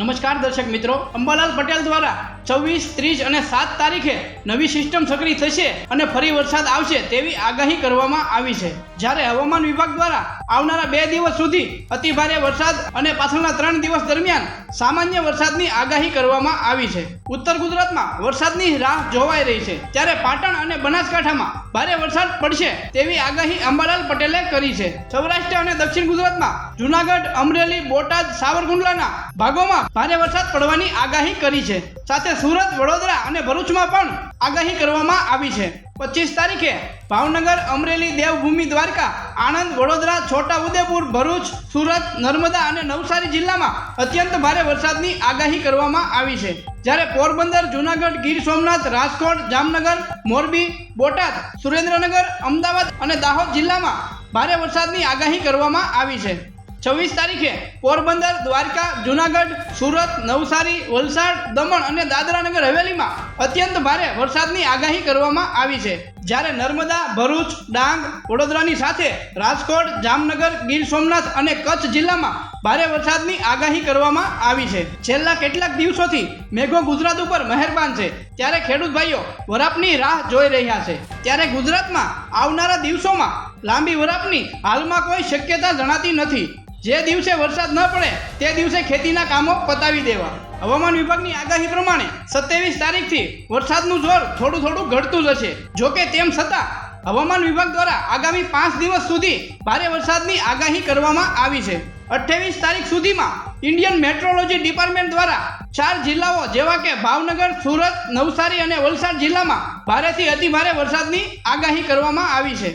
નમસ્કાર દર્શક મિત્રો અંબાલાલ પટેલ દ્વારા છવ્વીસ, ત્રીસ અને સાત તારીખે નવી સિસ્ટમ સક્રિય થશે અને ફરી વરસાદ આવશે તેવી આગાહી કરવામાં આવી છે. જ્યારે હવામાન વિભાગ દ્વારા આવનારા બે દિવસ સુધી અતિભારે વરસાદ અને પાછળના ત્રણ દિવસ દરમિયાન સામાન્ય વરસાદની આગાહી કરવામાં આવી છે. ઉત્તર ગુજરાતમાં વરસાદની રાહ જોવાઈ રહી છે. ત્યારે પાટણ અને બનાસકાંઠામાં ભારે વરસાદ પડશે તેવી આગાહી અંબાલાલ પટેલે કરી છે. સૌરાષ્ટ્ર અને દક્ષિણ ગુજરાતમાં જુનાગઢ, અમરેલી, બોટાદ, સાવરકુંડલાના ભાગોમાં ભારે વરસાદ પડવાની આગાહી કરી છે. સાથે સુરત, વડોદરા અને ભરૂચમાં પણ આગાહી કરવામાં આવી છે. પચીસ તારીખે ભાવનગર, અમરેલી, દેવભૂમિ, દ્વારકા, આણંદ, વડોદરા, છોટાઉદેપુર, ભરૂચ, સુરત, નર્મદા અને નવસારી જિલ્લામાં અત્યંત ભારે વરસાદની આગાહી કરવામાં આવી છે. જ્યારે પોરબંદર, જુનાગઢ, ગીર સોમનાથ, રાજકોટ, જામનગર, મોરબી, બોટાદ, સુરેન્દ્રનગર, અમદાવાદ અને દાહોદ જિલ્લામાં ભારે વરસાદની આગાહી કરવામાં આવી છે. છવ્વીસ તારીખે પોરબંદર, દ્વારકા, જુનાગઢ, સુરત, નવસારી, વલસાડ, દમણ અને દાદરાનગર હવેલીમાં અત્યંત ભારે વરસાદની આગાહી કરવામાં આવી છે. જ્યારે નર્મદા, ભરૂચ, ડાંગ, વડોદરાની સાથે રાજકોટ, જામનગર, ગીર સોમનાથ અને કચ્છ જિલ્લામાં ભારે વરસાદની આગાહી કરવામાં આવી છે. છેલ્લા કેટલાક દિવસોથી મેઘો ગુજરાત ઉપર મહેરબાન છે. ત્યારે ખેડૂત ભાઈઓ, વરાપની રાહ જોઈ રહ્યા છે. ત્યારે ગુજરાતમાં આવનારા દિવસોમાં લાંબી વરાપની હાલમાં કોઈ શક્યતા જણાતી નથી. જે દિવસે વરસાદ ન પડે, તે દિવસે ખેતીના કામો પતાવી દેવા. હવામાન વિભાગની આગાહી પ્રમાણે સત્યાવીસ તારીખથી વરસાદનું જોર થોડું થોડું ઘટતું જશે. જોકે તેમ છતાં, હવામાન વિભાગ દ્વારા આગામી પાંચ દિવસ સુધી ભારે વરસાદની આગાહી કરવામાં આવી છે. અઠ્ઠાવીસ તારીખ સુધીમાં ઇન્ડિયન મેટ્રોલોજી ડિપાર્ટમેન્ટ દ્વારા ચાર જિલ્લાઓ જેવા કે ભાવનગર, સુરત, નવસારી અને વલસાડ જિલ્લામાં ભારેથી અતિભારે વરસાદની આગાહી કરવામાં આવી છે.